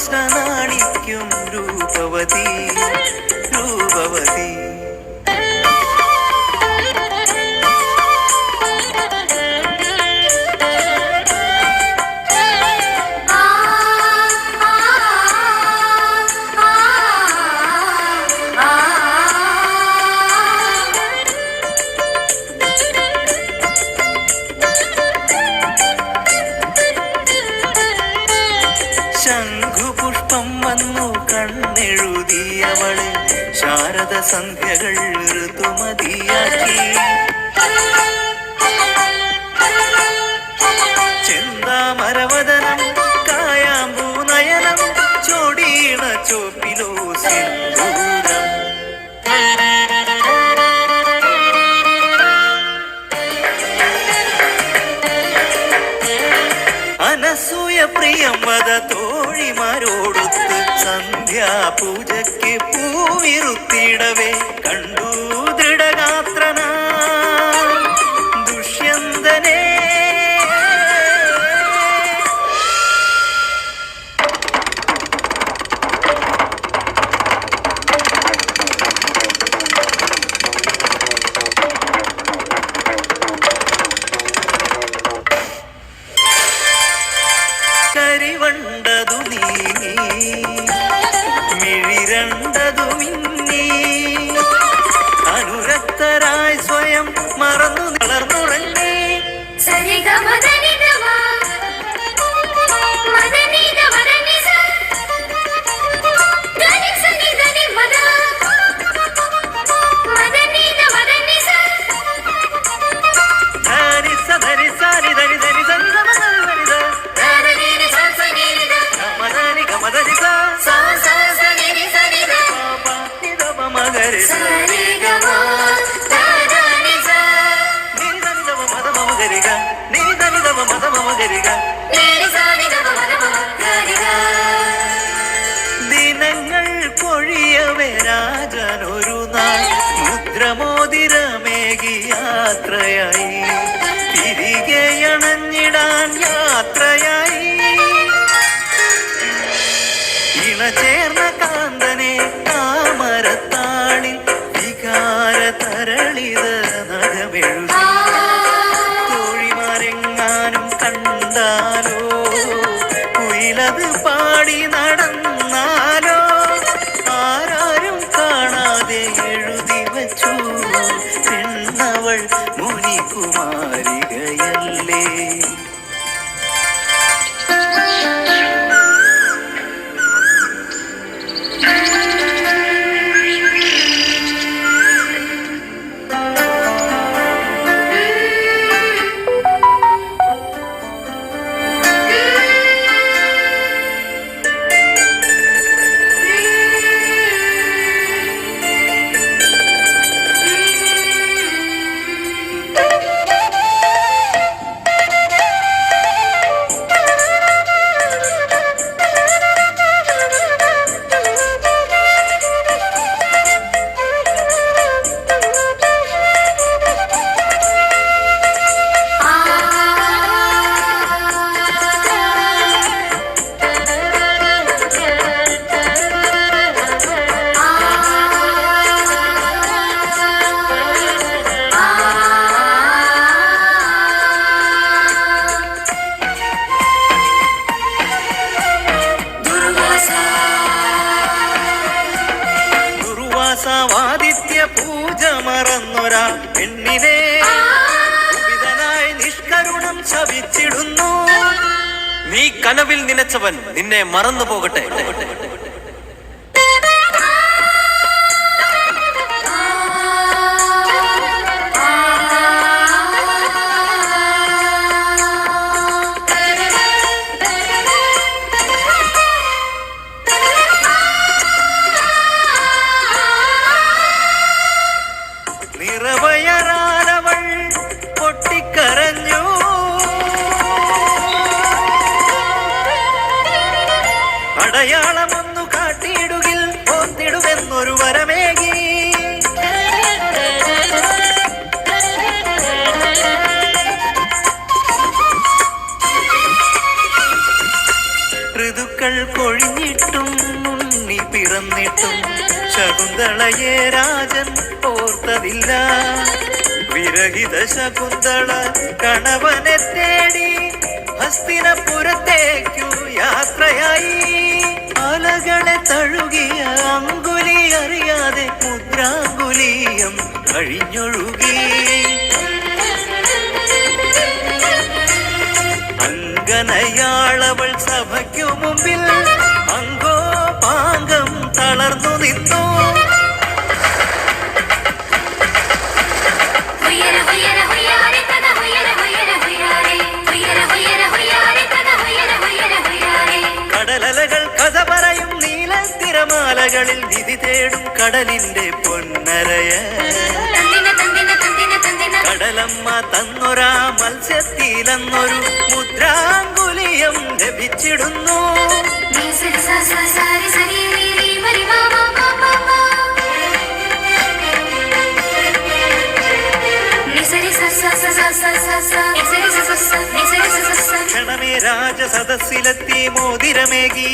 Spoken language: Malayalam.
കൃഷ്ണനാണിക്കും രൂപവതി രൂപവതി. നാൾ ശാരദ സന്ധ്യകൾ ഋതുമതിയാക്കി. ചെന്താമരവദനം കായാമ്പൂനയനം ചോടീണ ചോപ്പിലോ സിന്ദൂരം അനസൂയ പ്രിയം വധ തോഴിമാരോടൊത്ത് സന്ധ്യാപൂജ love. രാജനൊരു നാൾ മുദ്രമോതിരമേകി യാത്രയായി തിരികെ അണഞ്ഞിടാൻ യാത്രയായി. ഇണചേർന്ന കാന്തനെ താമരത്താളിൽ വികാര തരളിത നഖമെഴുതി തൊഴിമാരെങ്ങാനും കണ്ടാലോ? കുയിലത് എന്നവൾ മുനികുമാരികയല്ലേ? പൂജ മറന്നൊരാൾ പെണ്ണിനെ നിഷ്കരുണം ശവിച്ചിടുന്നു നീ കനവിൽ നിലച്ചവൻ നിന്നെ മറന്നു പോകട്ടെ മലയെ രാജൻ ഓർത്തതില്ല വിരഹിത ശകുന്തള കണവനെ തേടി ഹസ്തിനപുരത്തേക്കു യാത്രയായി. അലകളെ തഴുകിയ അങ്കുലി അറിയാതെ മുദ്രാങ്കുലിയം കഴിഞ്ഞൊഴുകി. അങ്കനയാളവൾ സഭയ്ക്കു മുമ്പിൽ അങ്കോ പാങ്കം തളർന്നു നിന്നോ. അലകളിൽ വിധി തേടും കടലിന്റെ പൊന്നരയ. കടലമ്മ തന്നൊരാ മത്സ്യത്തിലെന്നൊരു മുദ്രാങ്കുലിയം ലഭിച്ചിടുന്നു. ക്ഷണമേ രാജസദസ്സിലെത്തി മോതിരമേകി.